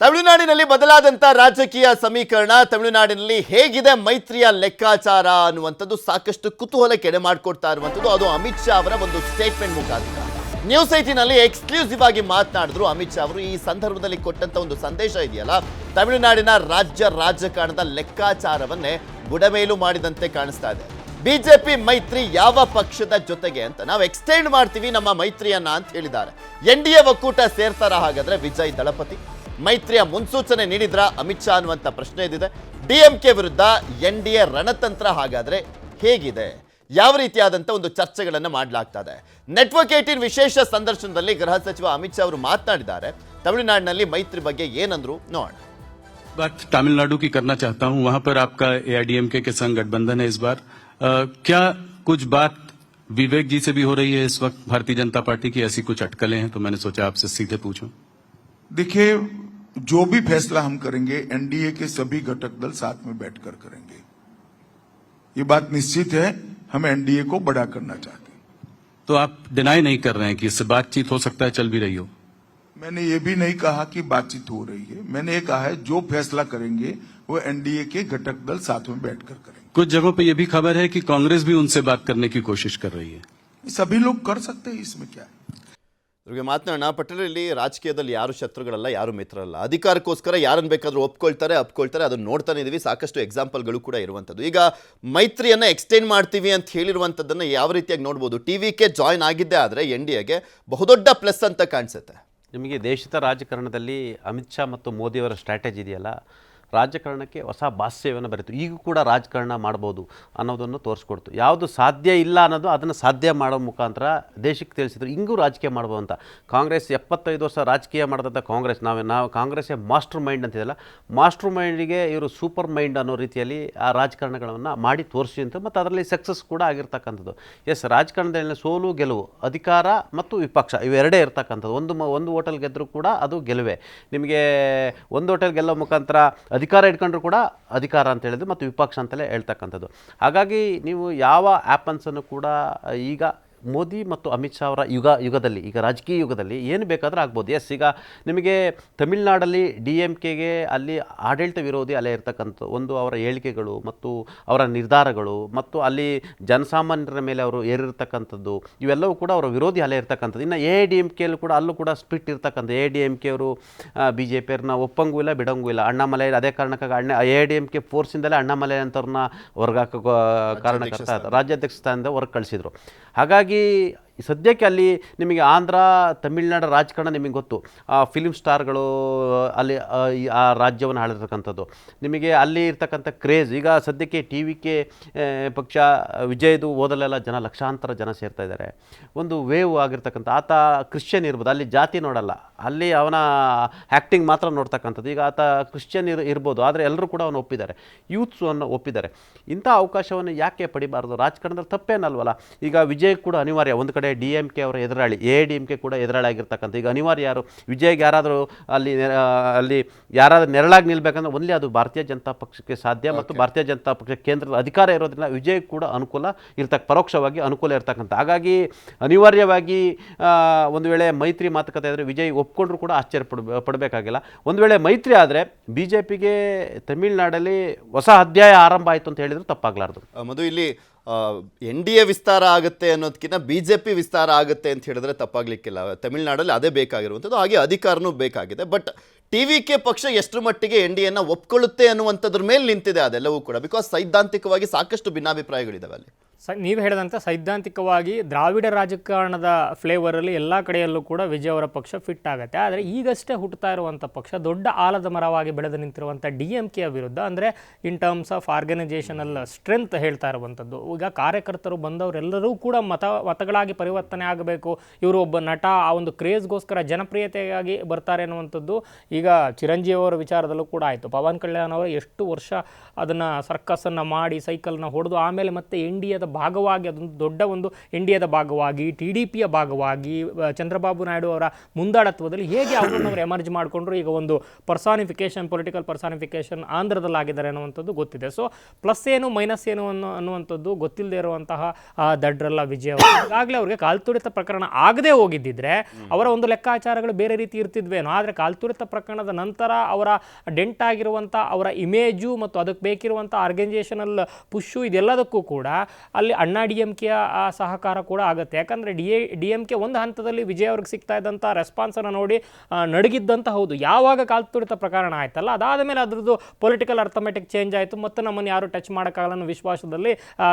ತಮಿಳುನಾಡಿನಲ್ಲಿ ಬದಲಾದಂತ ರಾಜಕೀಯ ಸಮೀಕರಣ ತಮಿಳುನಾಡಿನಲ್ಲಿ ಹೇಗಿದೆ ಮೈತ್ರಿಯ ಲೆಕ್ಕಾಚಾರ ಅನ್ನುವಂಥದ್ದು ಸಾಕಷ್ಟು ಕುತೂಹಲ ಕೆಡೆ ಮಾಡಿಕೊಡ್ತಾ ಇರುವಂಥದ್ದು. ಅದು ಅಮಿತ್ ಶಾ ಅವರ ಒಂದು ಸ್ಟೇಟ್ಮೆಂಟ್ ಮುಖಾಂತರ. ನ್ಯೂಸ್ ಏಟಿನಲ್ಲಿ ಎಕ್ಸ್ಕ್ಲೂಸಿವ್ ಆಗಿ ಮಾತನಾಡಿದ್ರು ಅಮಿತ್ ಶಾ ಅವರು. ಈ ಸಂದರ್ಭದಲ್ಲಿ ಕೊಟ್ಟಂತ ಒಂದು ಸಂದೇಶ ಇದೆಯಲ್ಲ, ತಮಿಳುನಾಡಿನ ರಾಜ್ಯ ರಾಜಕಾರಣದ ಲೆಕ್ಕಾಚಾರವನ್ನೇ ಬುಡಮೇಲು ಮಾಡಿದಂತೆ ಕಾಣಿಸ್ತಾ ಇದೆ. ಬಿಜೆಪಿ ಮೈತ್ರಿ ಯಾವ ಪಕ್ಷದ ಜೊತೆಗೆ ಅಂತ ನಾವು ಎಕ್ಸ್ಟೆಂಡ್ ಮಾಡ್ತೀವಿ ನಮ್ಮ ಮೈತ್ರಿಯನ್ನ ಅಂತ ಹೇಳಿದ್ದಾರೆ. ಎನ್ ಡಿ ಎ ಒಕ್ಕೂಟ ಸೇರ್ತಾರ ಹಾಗಾದ್ರೆ ವಿಜಯ್ ದಳಪತಿ. ಮೈತ್ರಿಯ ಮುನ್ಸೂಚನೆ ನೀಡಿದ್ರ ಅಮಿತ್ ಶಾ ಅನ್ನುವಂಥ ಪ್ರಶ್ನೆ ಇದಿದೆ ಡಿಎಂಕೆ ವಿರುದ್ಧ ಎನ್ ಡಿ ಎ ರಣತಂತ್ರ ಹಾಗಾದ್ರೆ ಹೇಗಿದೆ ಯಾವ ರೀತಿಯಾದಂಥ ಒಂದು ಚರ್ಚೆಗಳನ್ನು ಮಾಡಲಾಗ್ತಾ ಇದೆ ನೆಟ್ವರ್ಕ್ ಏಟೀನ್ ವಿಶೇಷ ಸಂದರ್ಶನದಲ್ಲಿ ಗೃಹ ಸಚಿವ ಅಮಿತ್ ಶಾ ಅವರು ಮಾತನಾಡಿದ್ದಾರೆ ತಮಿಳುನಾಡಿನಲ್ಲಿ ಮೈತ್ರಿ ಬಗ್ಗೆ ಏನಂದ್ರು ನೋಡೋಣ बात तमिलनाडु की करना चाहता हूं वहां पर आपका एआईडीएमके के संग गठबंधन है इस बार अ, क्या कुछ बात विवेक जी से भी हो रही है इस वक्त भारतीय जनता पार्टी की ऐसी कुछ अटकलें हैं तो मैंने सोचा आपसे सीधे पूछूं देखिए जो भी फैसला हम करेंगे एनडीए के सभी घटक दल साथ में बैठकर करेंगे। ये बात निश्चित है हम एनडीए को बड़ा करना चाहते हैं। तो आप डिनाई नहीं कर रहे हैं कि इससे बातचीत हो सकता है चल भी रही हो? मैंने ये भी नहीं कहा कि बातचीत हो रही है। मैंने ये कहा है जो फैसला करेंगे वो एनडीए के घटक दल साथ में बैठकर करेंगे। कुछ जगहों पे ये भी खबर है कि कांग्रेस भी उनसे बात करने की कोशिश कर रही है। सभी लोग कर सकते हैं इसमें क्या है? ಇವ್ರಿಗೆ ಮಾತನಾಡೋಣ ಪಟ್ಟಣದಲ್ಲಿ ರಾಜಕೀಯದಲ್ಲಿ ಯಾರು ಶತ್ರುಗಳಲ್ಲ, ಯಾರು ಮಿತ್ರರಲ್ಲ? ಅಧಿಕಾರಕ್ಕೋಸ್ಕರ ಯಾರನ್ನು ಬೇಕಾದರೂ ಒಪ್ಕೊಳ್ತಾರೆ, ಅಪ್ಕೊಳ್ತಾರೆ, ಅದನ್ನು ನೋಡ್ತಾನೆ ಇದೀವಿ. ಸಾಕಷ್ಟು ಎಕ್ಸಾಂಪಲ್ಗಳು ಕೂಡ ಇರುವಂಥದ್ದು. ಈಗ ಮೈತ್ರಿಯನ್ನು ಎಕ್ಸ್ಟೆಂಡ್ ಮಾಡ್ತೀವಿ ಅಂತ ಹೇಳಿರುವಂಥದ್ದನ್ನು ಯಾವ ರೀತಿಯಾಗಿ ನೋಡ್ಬೋದು? ಟಿ ವಿ ಕೆ ಜಾಯ್ನ್ ಆಗಿದ್ದೇ ಆದರೆ ಎನ್ ಡಿ ಎಗೆ ಬಹುದೊಡ್ಡ ಪ್ಲಸ್ ಅಂತ ಕಾಣಿಸುತ್ತೆ. ನಿಮಗೆ ದೇಶದ ರಾಜಕಾರಣದಲ್ಲಿ ಅಮಿತ್ ಶಾ ಮತ್ತು ಮೋದಿಯವರ ಸ್ಟ್ರಾಟಜಿ ಇದೆಯಲ್ಲ? ರಾಜಕಾರಣಕ್ಕೆ ಹೊಸ ಭಾಷ್ಯವನ್ನು ಬರೀತು. ಈಗೂ ಕೂಡ ರಾಜಕಾರಣ ಮಾಡ್ಬೋದು ಅನ್ನೋದನ್ನು ತೋರಿಸ್ಕೊಡ್ತು. ಯಾವುದು ಸಾಧ್ಯ ಇಲ್ಲ ಅನ್ನೋದು ಅದನ್ನು ಸಾಧ್ಯ ಮಾಡೋ ಮುಖಾಂತರ ದೇಶಕ್ಕೆ ತಿಳಿಸಿದ್ರು. ಹಿಂಗೂ ರಾಜಕೀಯ ಮಾಡ್ಬೋದು ಅಂತ. ಕಾಂಗ್ರೆಸ್ ಎಪ್ಪತ್ತೈದು ವರ್ಷ ರಾಜಕೀಯ ಮಾಡಿದಂಥ ಕಾಂಗ್ರೆಸ್, ನಾವು ನಾವು ಕಾಂಗ್ರೆಸ್ಸೇ ಮಾಸ್ಟರ್ ಮೈಂಡ್ ಅಂತಿದೆಯಲ್ಲ, ಮಾಸ್ಟರ್ ಮೈಂಡಿಗೆ ಇವರು ಸೂಪರ್ ಮೈಂಡ್ ಅನ್ನೋ ರೀತಿಯಲ್ಲಿ ಆ ರಾಜಕಾರಣಗಳನ್ನು ಮಾಡಿ ತೋರಿಸಿ ಅಂತ, ಮತ್ತು ಅದರಲ್ಲಿ ಸಕ್ಸಸ್ ಕೂಡ ಆಗಿರ್ತಕ್ಕಂಥದ್ದು. ಎಸ್ ರಾಜಕಾರಣದಲ್ಲಿ ಸೋಲು, ಗೆಲುವು, ಅಧಿಕಾರ ಮತ್ತು ವಿಪಕ್ಷ ಇವೆರಡೇ ಇರ್ತಕ್ಕಂಥದ್ದು. ಒಂದು ಒಂದು ಹೋಟೆಲ್ ಗೆದ್ದರೂ ಕೂಡ ಅದು ಗೆಲುವೆ. ನಿಮಗೆ ಒಂದು ಹೋಟೆಲ್ ಗೆಲ್ಲೋ ಮುಖಾಂತರ ಅಧಿಕಾರ ಇಟ್ಕೊಂಡ್ರು ಕೂಡ ಅಧಿಕಾರ ಅಂತ ಹೇಳಿದ್ರು ಮತ್ತು ವಿಪಕ್ಷ ಅಂತಲೇ ಹೇಳ್ತಕ್ಕಂಥದ್ದು. ಹಾಗಾಗಿ ನೀವು ಯಾವ ಆ್ಯಪನ್ಸನ್ನು ಕೂಡ ಈಗ ಮೋದಿ ಮತ್ತು ಅಮಿತ್ ಶಾ ಅವರ ಯುಗ ಯುಗದಲ್ಲಿ ಈಗ ರಾಜಕೀಯ ಯುಗದಲ್ಲಿ ಏನು ಬೇಕಾದರೂ ಆಗ್ಬೋದು. ಎಸ್ ಈಗ ನಿಮಗೆ ತಮಿಳ್ನಾಡಲ್ಲಿ ಡಿ ಎಂ ಕೆಗೆ ಅಲ್ಲಿ ಆಡಳಿತ ವಿರೋಧಿ ಅಲೆ ಇರ್ತಕ್ಕಂಥ ಒಂದು ಅವರ ಹೇಳಿಕೆಗಳು ಮತ್ತು ಅವರ ನಿರ್ಧಾರಗಳು ಮತ್ತು ಅಲ್ಲಿ ಜನಸಾಮಾನ್ಯರ ಮೇಲೆ ಅವರು ಏರಿರ್ತಕ್ಕಂಥದ್ದು ಇವೆಲ್ಲವೂ ಕೂಡ ಅವರ ವಿರೋಧಿ ಅಲೆ ಇರ್ತಕ್ಕಂಥದ್ದು. ಇನ್ನು ಎ ಡಿ ಎಂ ಕೆಯಲ್ಲಿ ಕೂಡ ಅಲ್ಲೂ ಕೂಡ ಸ್ಪಿಟ್ ಇರ್ತಕ್ಕಂಥ ಎ ಡಿ ಎಂ ಕೆ ಅವರು ಬಿ ಜೆ ಪಿಯವ್ರನ್ನ ಒಪ್ಪಂಗೂ ಇಲ್ಲ ಬಿಡಂಗೂ ಇಲ್ಲ. ಅಣ್ಣಾಮಲೈ ಅದೇ ಕಾರಣಕ್ಕಾಗಿ ಅಣ್ಣ ಎ ಡಿ ಎಂ ಕೆ ಫೋರ್ಸಿಂದಲೇ ಅಣ್ಣಾಮಲೈ ಅಂತವ್ರನ್ನ ಹೊರಗಾಕ ಕಾರಣಕರ್ತ ರಾಜ್ಯಾಧ್ಯಕ್ಷ ಸ್ಥಾನದಿಂದ ಹೊರಗೆ ಕಳಿಸಿದ್ರು. ಹಾಗಾಗಿ 자기 ಸದ್ಯಕ್ಕೆ ಅಲ್ಲಿ ನಿಮಗೆ ಆಂಧ್ರ ತಮಿಳ್ನಾಡು ರಾಜಕಾರಣ ನಿಮಗೆ ಗೊತ್ತು. ಆ ಫಿಲಿಮ್ ಸ್ಟಾರ್ಗಳು ಅಲ್ಲಿ ಆ, ರಾಜ್ಯವನ್ನು ಆಳಿರ್ತಕ್ಕಂಥದ್ದು. ನಿಮಗೆ ಅಲ್ಲಿ ಇರ್ತಕ್ಕಂಥ ಕ್ರೇಜ್ ಈಗ ಸದ್ಯಕ್ಕೆ ಟಿ ವಿ ಕೆ ಪಕ್ಷ ವಿಜಯದು ಓದಲೆಲ್ಲ ಜನ ಲಕ್ಷಾಂತರ ಜನ ಸೇರ್ತಾ ಇದ್ದಾರೆ. ಒಂದು ವೇವ್ ಆಗಿರ್ತಕ್ಕಂಥ ಆತ ಕ್ರಿಶ್ಚಿಯನ್ ಇರ್ಬೋದು ಅಲ್ಲಿ ಜಾತಿ ನೋಡಲ್ಲ. ಅಲ್ಲಿ ಅವನ ಆ್ಯಕ್ಟಿಂಗ್ ಮಾತ್ರ ನೋಡ್ತಕ್ಕಂಥದ್ದು. ಈಗ ಆತ ಕ್ರಿಶ್ಚಿಯನ್ ಇರ್ ಇರ್ಬೋದು ಆದರೆ ಎಲ್ಲರೂ ಕೂಡ ಅವನು ಒಪ್ಪಿದ್ದಾರೆ. ಯೂತ್ಸು ಅನ್ನು ಒಪ್ಪಿದ್ದಾರೆ. ಇಂಥ ಅವಕಾಶವನ್ನು ಯಾಕೆ ಪಡಿಬಾರ್ದು? ರಾಜಕಾರಣದಲ್ಲಿ ತಪ್ಪೇನಲ್ವಲ್ಲ? ಈಗ ವಿಜಯ್ ಕೂಡ ಅನಿವಾರ್ಯ ಒಂದು ಕಡೆ ಡಿ ಎಂ ಕೆ ಅವರ ಎದುರಾಳಿ ಎ ಡಿ ಎಂ ಕೆ ಕೂಡ ಎದುರಾಳಿ ಆಗಿರ್ತಕ್ಕಂಥ ಈಗ ಅನಿವಾರ್ಯ ಯಾರು? ವಿಜಯ್ಗೆ ಯಾರಾದರೂ ಅಲ್ಲಿ ಅಲ್ಲಿ ಯಾರಾದರೂ ನೆರಳಾಗಿ ನಿಲ್ಬೇಕಂದ್ರೆ ಒಂದೇ ಅದು ಭಾರತೀಯ ಜನತಾ ಪಕ್ಷಕ್ಕೆ ಸಾಧ್ಯ ಮತ್ತು ಭಾರತೀಯ ಜನತಾ ಪಕ್ಷ ಕೇಂದ್ರದ ಅಧಿಕಾರ ಇರೋದ್ರಿಂದ ವಿಜಯ್ ಕೂಡ ಅನುಕೂಲ ಇರ್ತಕ್ಕ ಪರೋಕ್ಷವಾಗಿ ಅನುಕೂಲ ಇರ್ತಕ್ಕಂಥ. ಹಾಗಾಗಿ ಅನಿವಾರ್ಯವಾಗಿ ಒಂದು ವೇಳೆ ಮೈತ್ರಿ ಮಾತುಕತೆ ಆದರೆ ವಿಜಯ್ ಒಪ್ಕೊಂಡ್ರು ಕೂಡ ಆಶ್ಚರ್ಯ ಪಡ ಪಡಬೇಕಾಗಿಲ್ಲ. ಒಂದು ವೇಳೆ ಮೈತ್ರಿ ಆದರೆ ಬಿ ಜೆ ಪಿಗೆ ತಮಿಳುನಾಡಲ್ಲಿ ಹೊಸ ಅಧ್ಯಾಯ ಆರಂಭ ಆಯಿತು ಅಂತ ಹೇಳಿದ್ರು ತಪ್ಪಾಗಲಾರ್ದು. ಮದು ಮಧು ಇಲ್ಲಿ ಎನ್ ಡಿ ಎ ವಿಸ್ತಾರ ಆಗುತ್ತೆ ಅನ್ನೋದಕ್ಕಿಂತ ಬಿ ಜೆ ಪಿ ವಿಸ್ತಾರ ಆಗುತ್ತೆ ಅಂತ ಹೇಳಿದ್ರೆ ತಪ್ಪಾಗ್ಲಿಕ್ಕಿಲ್ಲ. ತಮಿಳ್ನಾಡಲ್ಲಿ ಅದೇ ಬೇಕಾಗಿರುವಂಥದ್ದು, ಹಾಗೆ ಅಧಿಕಾರನೂ ಬೇಕಾಗಿದೆ. ಬಟ್ ಟಿ ವಿ ಕೆ ಪಕ್ಷ ಎಷ್ಟರ ಮಟ್ಟಿಗೆ ಎನ್ ಡಿ ಎನ್ನ ಒಪ್ಕೊಳ್ಳುತ್ತೆ ಅನ್ನುವಂಥದ್ರ ಮೇಲೆ ನಿಂತಿದೆ ಅದೆಲ್ಲವೂ ಕೂಡ. ಬಿಕಾಸ್ ಸೈದ್ಧಾಂತಿಕವಾಗಿ ಸಾಕಷ್ಟು ಭಿನ್ನಾಭಿಪ್ರಾಯಗಳಿದಾವೆ ಅಲ್ಲಿ. ಸ, ನೀವು ಹೇಳಿದಂತೆ ಸೈದ್ಧಾಂತಿಕವಾಗಿ ದ್ರಾವಿಡ ರಾಜಕಾರಣದ ಫ್ಲೇವರಲ್ಲಿ ಎಲ್ಲ ಕಡೆಯಲ್ಲೂ ಕೂಡ ವಿಜಯ್ ಅವರ ಪಕ್ಷ ಫಿಟ್ ಆಗುತ್ತೆ. ಆದರೆ ಈಗಷ್ಟೇ ಹುಟ್ಟುತ್ತಾ ಇರುವಂಥ ಪಕ್ಷ ದೊಡ್ಡ ಆಲದ ಮರವಾಗಿ ಬೆಳೆದು ನಿಂತಿರುವಂಥ ಡಿ ಎಂ ಕೆಯ ವಿರುದ್ಧ ಅಂದರೆ in terms of organisational strength ಹೇಳ್ತಾ ಇರುವಂಥದ್ದು ಈಗ ಕಾರ್ಯಕರ್ತರು ಬಂದವರೆಲ್ಲರೂ ಕೂಡ ಮತ, ಮತಗಳಾಗಿ ಪರಿವರ್ತನೆ ಆಗಬೇಕು. ಇವರು ಒಬ್ಬ ನಟ, ಆ ಒಂದು ಕ್ರೇಜ್ಗೋಸ್ಕರ ಜನಪ್ರಿಯತೆಗಾಗಿ ಬರ್ತಾರೆ ಅನ್ನುವಂಥದ್ದು ಈಗ ಚಿರಂಜೀವಿ ವಿಚಾರದಲ್ಲೂ ಕೂಡ ಆಯಿತು. ಪವನ್ ಕಲ್ಯಾಣ್ ಅವರು ಎಷ್ಟು ವರ್ಷ ಅದನ್ನು ಸರ್ಕಸನ್ನು ಮಾಡಿ ಸೈಕಲ್ನ ಹೊಡೆದು ಆಮೇಲೆ ಮತ್ತೆ ಎನ್ ಭಾಗವಾಗಿ, ಅದೊಂದು ದೊಡ್ಡ ಒಂದು ಇಂಡಿಯಾದ ಭಾಗವಾಗಿ ಟಿ ಡಿ ಪಿಯ ಭಾಗವಾಗಿ ಚಂದ್ರಬಾಬು ನಾಯ್ಡು ಅವರ ಮುಂದಾಡತ್ವದಲ್ಲಿ ಹೇಗೆ ಅವರನ್ನು ಅವರು ಎಮರ್ಜ್ ಮಾಡಿಕೊಂಡ್ರು, ಈಗ ಒಂದು ಪರ್ಸಾನಿಫಿಕೇಶನ್ ಪೊಲಿಟಿಕಲ್ ಪರ್ಸಾನಿಫಿಕೇಶನ್ ಆಂಧ್ರದಲ್ಲಾಗಿದ್ದಾರೆ ಅನ್ನುವಂಥದ್ದು ಗೊತ್ತಿದೆ. ಸೊ ಪ್ಲಸ್ ಏನು ಮೈನಸ್ ಏನು ಅನ್ನೋ, ಅನ್ನುವಂಥದ್ದು ಗೊತ್ತಿಲ್ಲದೆ ಇರುವಂತಹ ದಡ್ರಲ್ಲ ವಿಜಯ ಈಗಾಗಲೇ ಅವರಿಗೆ ಕಾಲ್ತುಳಿತ ಪ್ರಕರಣ ಆಗದೆ ಹೋಗಿದ್ದಿದ್ರೆ ಅವರ ಒಂದು ಲೆಕ್ಕಾಚಾರಗಳು ಬೇರೆ ರೀತಿ ಇರ್ತಿದ್ವೇನೋ, ಆದರೆ ಕಾಲ್ತುರಿತ ಪ್ರಕರಣದ ನಂತರ ಅವರ ಡೆಂಟ್ ಆಗಿರುವಂಥ ಅವರ ಇಮೇಜು ಮತ್ತು ಅದಕ್ಕೆ ಬೇಕಿರುವಂಥ ಆರ್ಗನೈಸೇಷನಲ್ ಪುಷ್ಷು ಇದೆಲ್ಲದಕ್ಕೂ ಕೂಡ ಅಲ್ಲಿ ಅಣ್ಣಾ ಡಿ ಎಂ ಕೆಯ ಸಹಕಾರ ಕೂಡ ಆಗುತ್ತೆ. ಯಾಕಂದರೆ D A D M K ಒಂದು ಹಂತದಲ್ಲಿ ವಿಜಯ್ ಅವ್ರಿಗೆ ಸಿಗ್ತಾ ಇದ್ದಂಥ ರೆಸ್ಪಾನ್ಸನ್ನು ನೋಡಿ ನಡಗಿದ್ದಂಥ ನಡಗಿದ್ದಂತ ಹೌದು. ಯಾವಾಗ ಕಾಲ್ತುಳಿತ ಪ್ರಕರಣ ಆಯ್ತಲ್ಲ ಅದಾದ ಮೇಲೆ ಅದರದ್ದು ಪೊಲಿಟಿಕಲ್ ಅರ್ಥಮೆಟಿಕ್ ಚೇಂಜ್ ಆಯಿತು. ಮತ್ತು ನಮ್ಮನ್ನು ಯಾರು ಟಚ್ ಮಾಡೋಕ್ಕಾಗಲ್ಲ ಅನ್ನೋ ವಿಶ್ವಾಸದಲ್ಲಿ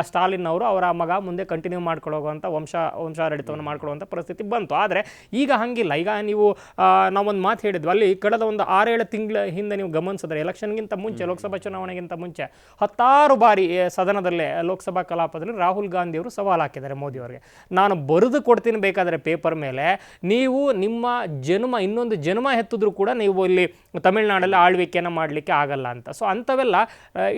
ಸ್ಟಾಲಿನ್ ಅವರು ಅವರ ಮಗ ಮುಂದೆ ಕಂಟಿನ್ಯೂ ಮಾಡ್ಕೊಳ್ಳೋಗುವಂಥ ವಂಶ ವಂಶಾಡಳಿತವನ್ನು ಮಾಡ್ಕೊಳ್ಳುವಂಥ ಪರಿಸ್ಥಿತಿ ಬಂತು. ಆದರೆ ಈಗ ಹಾಗಿಲ್ಲ. ಈಗ ನೀವು ಆ, ನಾವೊಂದು ಮಾತು ಹೇಳಿದ್ವಿ. ಅಲ್ಲಿ ಕಳೆದ ಒಂದು ಆರೇಳು ತಿಂಗಳ ಹಿಂದೆ ನೀವು ಗಮನಿಸಿದ್ರೆ ಎಲೆಕ್ಷನ್ಗಿಂತ ಮುಂಚೆ ಲೋಕಸಭಾ ಚುನಾವಣೆಗಿಂತ ಮುಂಚೆ ಹತ್ತಾರು ಬಾರಿ ಸದನದಲ್ಲೇ ಲೋಕಸಭಾ ಕಲಾಪದಲ್ಲಿ ರಾಹುಲ್ ಗಾಂಧಿಯವರು ಸವಾಲು ಹಾಕಿದ್ದಾರೆ ಮೋದಿ ಅವರಿಗೆ ನಾನು ಬರೆದು ಕೊಡ್ತೀನಿ ಬೇಕಾದರೆ ಪೇಪರ್ ಮೇಲೆ, ನೀವು ನಿಮ್ಮ ಜನ್ಮ, ಇನ್ನೊಂದು ಜನ್ಮ ಹೆತ್ತಿದ್ರು ಕೂಡ ನೀವು ಇಲ್ಲಿ ತಮಿಳುನಾಡಲ್ಲಿ ಆಳ್ವಿಕೆಯನ್ನು ಮಾಡಲಿಕ್ಕೆ ಆಗಲ್ಲ ಅಂತ. ಸೊ ಅಂಥವೆಲ್ಲ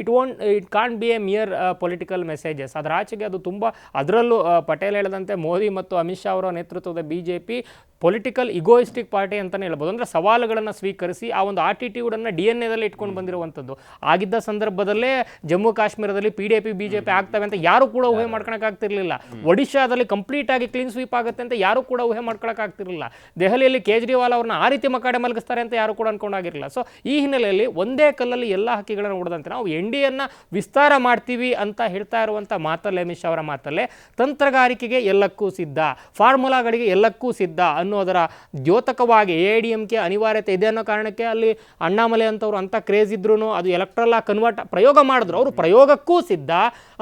it won't it can't be a mere political messages ಅದರ ಆಚೆಗೆ ಅದು ತುಂಬ, ಅದರಲ್ಲೂ ಪಟೇಲ್ ಹೇಳಿದಂತೆ ಮೋದಿ ಮತ್ತು ಅಮಿತ್ ಶಾ ಅವರ ನೇತೃತ್ವದ B J P political egoistic party ಅಂತಲೇ ಹೇಳ್ಬೋದು. ಅಂದರೆ ಸವಾಲುಗಳನ್ನು ಸ್ವೀಕರಿಸಿ ಆ ಒಂದು ಆಟಿಟ್ಯೂಡನ್ನು ಡಿ ಎನ್ ಎದಲ್ಲಿ ಇಟ್ಕೊಂಡು ಬಂದಿರುವಂಥದ್ದು. ಆಗಿದ್ದ ಸಂದರ್ಭದಲ್ಲೇ ಜಮ್ಮು ಕಾಶ್ಮೀರದಲ್ಲಿ P D P B J P ಆಗ್ತವೆ ಅಂತ ಯಾರು ಕೂಡ ಊಹೆ ಮಾಡ್ಕೊಳಕ್ಕಾಗ್ತಿರಲಿಲ್ಲ. ಒಡಿಶಾದಲ್ಲಿ ಕಂಪ್ಲೀಟ್ ಆಗಿ ಕ್ಲೀನ್ ಸ್ವೀಪ್ ಆಗುತ್ತೆ ಅಂತ ಯಾರು ಕೂಡ ಊಹೆ ಮಾಡ್ಕೊಳಕ್ಕಾಗ್ತಿರಲಿಲ್ಲ. ದೆಹಲಿಯಲ್ಲಿ ಕೇಜ್ರಿವಾಲ್ ಅವ್ರನ್ನ ಆ ರೀತಿ ಮಕಾಡೆ ಮಲಗಿಸ್ತಾರೆ ಅಂತ ಯಾರು ಕೂಡ ಅನ್ಕೊಂಡಾಗಿರಲಿಲ್ಲ ಸೊ ಈ ಹಿನ್ನೆಲೆಯಲ್ಲಿ ಒಂದೇ ಕಲ್ಲಲ್ಲಿ ಎಲ್ಲ ಹಕ್ಕಿಗಳನ್ನು ಹೊಡೆದಂತೆ ನಾವು ಎನ್ ಡಿ ಎನ್ನ ವಿಸ್ತಾರ ಮಾಡ್ತೀವಿ ಅಂತ ಹೇಳ್ತಾ ಇರುವಂಥ ಮಾತಲ್ಲೇ ಅಮಿತ್ ಶಾ ಅವರ ಮಾತಲ್ಲೇ ತಂತ್ರಗಾರಿಕೆಗೆ ಎಲ್ಲಕ್ಕೂ ಸಿದ್ಧ ಫಾರ್ಮುಲಾಗಳಿಗೆ ಎಲ್ಲಕ್ಕೂ ಸಿದ್ಧ ಅನ್ನೋದರ ದ್ಯೋತಕವಾಗಿ ಎ ಡಿ ಎಂ ಕೆ ಅನಿವಾರ್ಯತೆ ಇದೆ ಅನ್ನೋ ಕಾರಣಕ್ಕೆ ಅಲ್ಲಿ ಅಣ್ಣಾಮಲೆ ಅಂತವ್ರು ಅಂತ ಕ್ರೇಜ್ ಇದ್ರೂ ಅದು ಎಲೆಕ್ಟ್ರಲ್ಲ ಕನ್ವರ್ಟ್ ಪ್ರಯೋಗ ಮಾಡಿದ್ರು. ಅವರು ಪ್ರಯೋಗಕ್ಕೂ ಸಿದ್ಧ.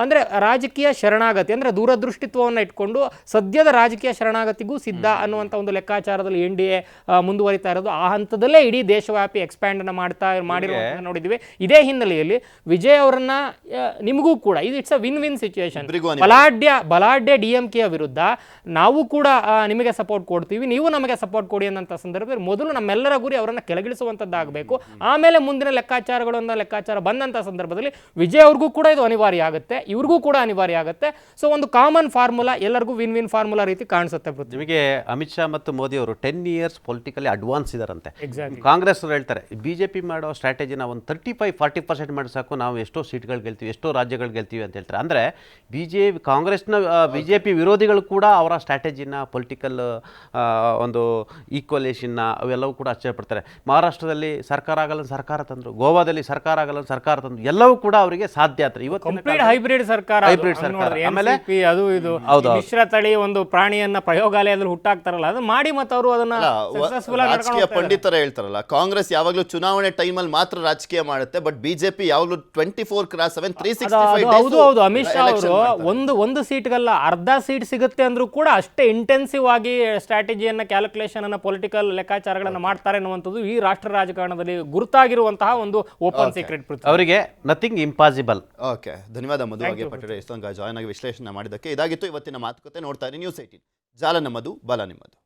ಅಂದರೆ ರಾಜಕೀಯ ಶರಣಾಗತಿ ಅಂದರೆ ದೂರದೃಷ್ಟಿತ್ವವನ್ನು ಇಟ್ಕೊಂಡು ಸದ್ಯದ ರಾಜಕೀಯ ಶರಣಾಗತಿಗೂ ಸಿದ್ಧ ಅನ್ನುವಂಥ ಒಂದು ಲೆಕ್ಕಾಚಾರದಲ್ಲಿ ಎನ್ ಡಿ ಎ ಮುಂದುವರಿತಾ ಇರೋದು. ಆ ಹಂತದಲ್ಲೇ ಇಡೀ ದೇಶವ್ಯಾಪಿ ಎಕ್ಸ್ಪ್ಯಾಂಡ್ ಎಕ್ಸ್ಪ್ಯಾಂಡನ್ನು ಮಾಡ್ತಾ ಮಾಡಿರೋ ನೋಡಿದ್ವಿ. ಇದೇ ಹಿನ್ನೆಲೆಯಲ್ಲಿ ವಿಜಯ್ ಅವರನ್ನ ನಿಮಗೂ ಕೂಡ ಇದು it's a win win situation ಬಲಾಢ್ಯ ಬಲಾಢ್ಯ ಡಿ ಎಂ ಕೆಯ ವಿರುದ್ಧ ನಾವು ಕೂಡ ನಿಮಗೆ ಸಪೋರ್ಟ್ ಕೊಡ್ತೀವಿ. ನೀವು ನಮಗೆ ಸಪೋರ್ಟ್ ಕೊಡಿ ಅನ್ನೋಂಥ ಸಂದರ್ಭದಲ್ಲಿ ಮೊದಲು ನಮ್ಮೆಲ್ಲರ ಗುರಿ ಅವರನ್ನು ಕೆಳಗಿಳಿಸುವಂಥದ್ದಾಗಬೇಕು. ಆಮೇಲೆ ಮುಂದಿನ ಲೆಕ್ಕಾಚಾರಗಳು ಅನ್ನೋ ಲೆಕ್ಕಾಚಾರ ಬಂದಂಥ ಸಂದರ್ಭದಲ್ಲಿ ವಿಜಯ್ ಅವ್ರಿಗೂ ಕೂಡ ಇದು ಅನಿವಾರ್ಯ ಆಗುತ್ತೆ ಇವ್ರಿಗೂ ಕೂಡ ಅನಿವಾರ್ಯ ಆಗುತ್ತೆ. ಸೊ ಒಂದು ಕಾಮನ್ ಫಾರ್ಮುಲಾ ಎಲ್ಲರಿಗೂ ವಿನ್ ವಿನ್ ಫಾರ್ಮುಲಾ ರೀತಿ ಕಾಣಿಸುತ್ತೆ ನಿಮಗೆ ಅಮಿತ್ ಶಾ ಮತ್ತು ಮೋದಿ ಅವರು ಟೆನ್ ಇಯರ್ಸ್ ಪೊಲಿಟಿಕಲಿ ಅಡ್ವಾನ್ಸ್ ಇದಾರಂತೆ. ಕಾಂಗ್ರೆಸ್ ಅವರು ಹೇಳ್ತಾರೆ ಬಿ ಜೆ ಪಿ ಮಾಡೋ ಸ್ಟ್ರಾಟಜಿನ ಒಂದು ತರ್ಟಿ ಫೈವ್ ಫಾರ್ಟಿ ಪರ್ಸೆಂಟ್ ಮಾಡಿ ಸಾಕು ನಾವು ಎಷ್ಟೋ ಸೀಟ್ಗಳು ಗೆಲ್ತೀವಿ ಎಷ್ಟೋ ರಾಜ್ಯಗಳು ಗೆಲ್ತೀವಿ ಅಂತ ಹೇಳ್ತಾರೆ. ಅಂದರೆ ಬಿ ಜೆ ಕಾಂಗ್ರೆಸ್ನ ಬಿ ಜೆ ಪಿ ವಿರೋಧಿಗಳು ಕೂಡ ಅವರ ಸ್ಟ್ರಾಟಜಿನ ಪೊಲಿಟಿಕಲ್ ಒಂದು ಈಕ್ವಲೇಷನ್ನ ಅವೆಲ್ಲವೂ ಕೂಡ ಆಶ್ಚರ್ಯಪಡ್ತಾರೆ ಮಹಾರಾಷ್ಟ್ರದಲ್ಲಿ ಸರ್ಕಾರ ಆಗಲ್ಲ ಸರ್ಕಾರ ತಂದರು ಗೋವಾದಲ್ಲಿ ಸರ್ಕಾರ ಆಗಲ್ಲ ಸರ್ಕಾರ ತಂದರು ಎಲ್ಲವೂ ಕೂಡ ಅವರಿಗೆ ಸಾಧ್ಯ ಆತ್ರಿ. ಇವತ್ತು ಕಂಪ್ಲೀಟ್ ಹೈಬ್ರಿಡ್ ಸರ್ಕಾರ ಹೈಬ್ರಿಡ್ ಸರ್ಕಾರ. ಆಮೇಲೆ- ಅದು ಇದು. ಹೌದು, ಮಿಶ್ರ ತಳಿ ಒಂದು ಪ್ರಾಣಿಯನ್ನ ಪ್ರಯೋಗಾಲಯದಲ್ಲಿ ಹುಟ್ಟಾಕ್ತಾರಲ್ಲ ಅದು ಮಾಡಿ ಮತ್ತು ಅವರು ಅದನ್ನ ರಾಜಕೀಯ ಪಂಡಿತರ ಹೇಳ್ತಾರಲ್ಲ ಕಾಂಗ್ರೆಸ್ ಯಾವಾಗಲೂ ಚುನಾವಣೆ ಟೈಮಲ್ಲಿ ಮಾತ್ರ ರಾಜಕೀಯ ಮಾಡುತ್ತೆ ಬಟ್ ಬಿಜೆಪಿ ಯಾವಾಗಲೂ twenty four cross seven three six ಹೌದು ಹೌದು. ಅಮಿತ್ ಶಾ ಅವರು ಒಂದು ಒಂದು ಸೀಟ್ಗಲ್ಲ ಅರ್ಧ ಸೀಟ್ ಸಿಗುತ್ತೆ ಅಂದ್ರೂ ಕೂಡ ಅಷ್ಟೇ ಇಂಟೆನ್ಸಿವ್ ಆಗಿ ಸ್ಟ್ರಾಟಜಿಯನ್ನ ಕ್ಯಾಲ್ಕುಲೇಷನ್ ಅನ್ನ ಪೊಲಿಟಿಕಲ್ ಲೆಕ್ಕಾಚಾರಗಳನ್ನು ಮಾಡ್ತಾರೆ ಅನ್ನುವಂಥದ್ದು ಈ ರಾಷ್ಟ್ರ ರಾಜಕಾರಣದಲ್ಲಿ ಗುರುತಾಗಿರುವಂತಹ ಒಂದು ಓಪನ್ ಸೀಕ್ರೆಟ್ ಪೃಥ್ವಿ. ಅವರಿಗೆ ನಥಿಂಗ್ ಇಂಪಾಸಿಬಲ್ ಓಕೆ ಧನ್ಯವಾದ ಮಧು. ಹಾಗೆ ಪಟೇಲ್ ಇಷ್ಟೊಂದು ಜಾಯ್ನ್ ಆಗಿ ವಿಶ್ಲೇಷಣೆ ಮಾಡಿದ್ದಕ್ಕೆ. ಇದಾಗಿತ್ತು ಇವತ್ತಿನ ಮಾತುಕತೆ. ನೋಡ್ತಾ ಇರಿ ನ್ಯೂಸ್ ಏಟೀನ್ ಜಾಲ ನಮ್ಮದು ಬಲ ನಿಮ್ಮದು